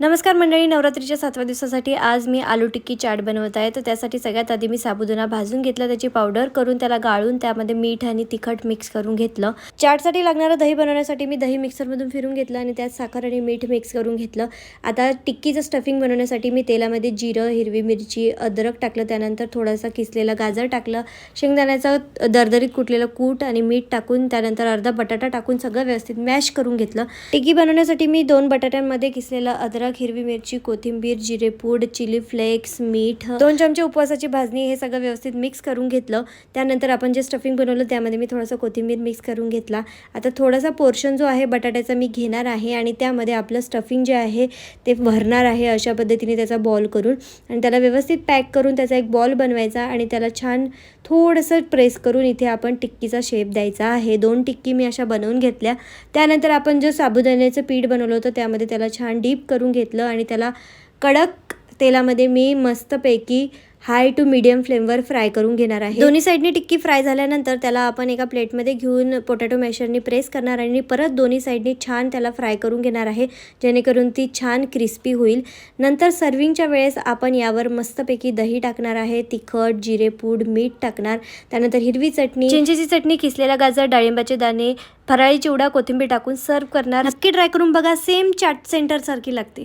नमस्कार मंडळी नवरात्रीच्या सातव्या दिवसासाठी आज मी आलू टिक्की चाट बनवत आहे. तर त्यासाठी सगळ्यात आधी मी साबुदाणा भाजून घेतला त्याची पावडर करून त्याला गाळून त्यामध्ये मीठ आणि तिखट मिक्स करून घेतलं. चाटसाठी लागणारं दही बनवण्यासाठी मी दही मिक्सरमधून फिरून घेतलं आणि त्यात साखर आणि मीठ मिक्स करून घेतलं. आता टिक्कीचं स्टफिंग बनवण्यासाठी मी तेलामध्ये जिरं हिरवी मिरची अद्रक टाकलं त्यानंतर थोडासा किसलेला गाजर टाकलं शेंगदाण्याचा दरदरीत कुटलेलं कूट आणि मीठ टाकून त्यानंतर अर्धा बटाटा टाकून सगळं व्यवस्थित मॅश करून घेतलं. टिक्की बनवण्यासाठी मी दोन बटाट्यांमध्ये किसलेलं अद्रक हिरवी मिरची कोथिंबीर जिरेपूड चिली फ्लेक्स मीठ दोन चमचे उपवासाची भाजणी हे सगळं व्यवस्थित मिक्स करून घेतलं. त्यानंतर आपण जे स्टफिंग बनवलं त्यामध्ये मी थोडंसं कोथिंबीर मिक्स करून घेतला. आता थोडासा पोर्शन जो आहे बटाट्याचा मी घेणार आहे आणि त्यामध्ये आपलं स्टफिंग जे आहे ते भरणार आहे अशा पद्धतीने त्याचा बॉल करून. आणि त्याला व्यवस्थित पॅक करून त्याचा एक बॉल बनवायचा आणि त्याला छान थोडंसं प्रेस करून इथे आपण टिक्कीचा शेप द्यायचा आहे. दोन टिक्की मी अशा बनवून घेतल्या. त्यानंतर आपण जे साबुदाण्याचं पीठ बनवलं होतं त्यामध्ये त्याला छान डीप करून घेतलं आणि त्याला कडक तेलामध्ये मी मस्तपैकी हाय टू मिडियम फ्लेमवर फ्राय करून घेणार आहे. दोन्ही साईडनी टिक्की फ्राय झाल्यानंतर त्याला आपण एका प्लेटमध्ये घेऊन पोटॅटो मॅशरनी प्रेस करणार आणि परत दोन्ही साईडनी छान त्याला फ्राय करून घेणार आहे जेणेकरून ती छान क्रिस्पी होईल. नंतर सर्विंगच्या वेळेस आपण यावर मस्तपैकी दही टाकणार आहे तिखट जिरेपूड मीठ टाकणार. त्यानंतर हिरवी चटणी चिंचेची चटणी किसलेला गाजर डाळिंबाचे दाणे फराळी चिवडा कोथिंबीर टाकून सर्व करणार. नक्की ट्राय करून बघा सेम चाट सेंटरसारखी लागते.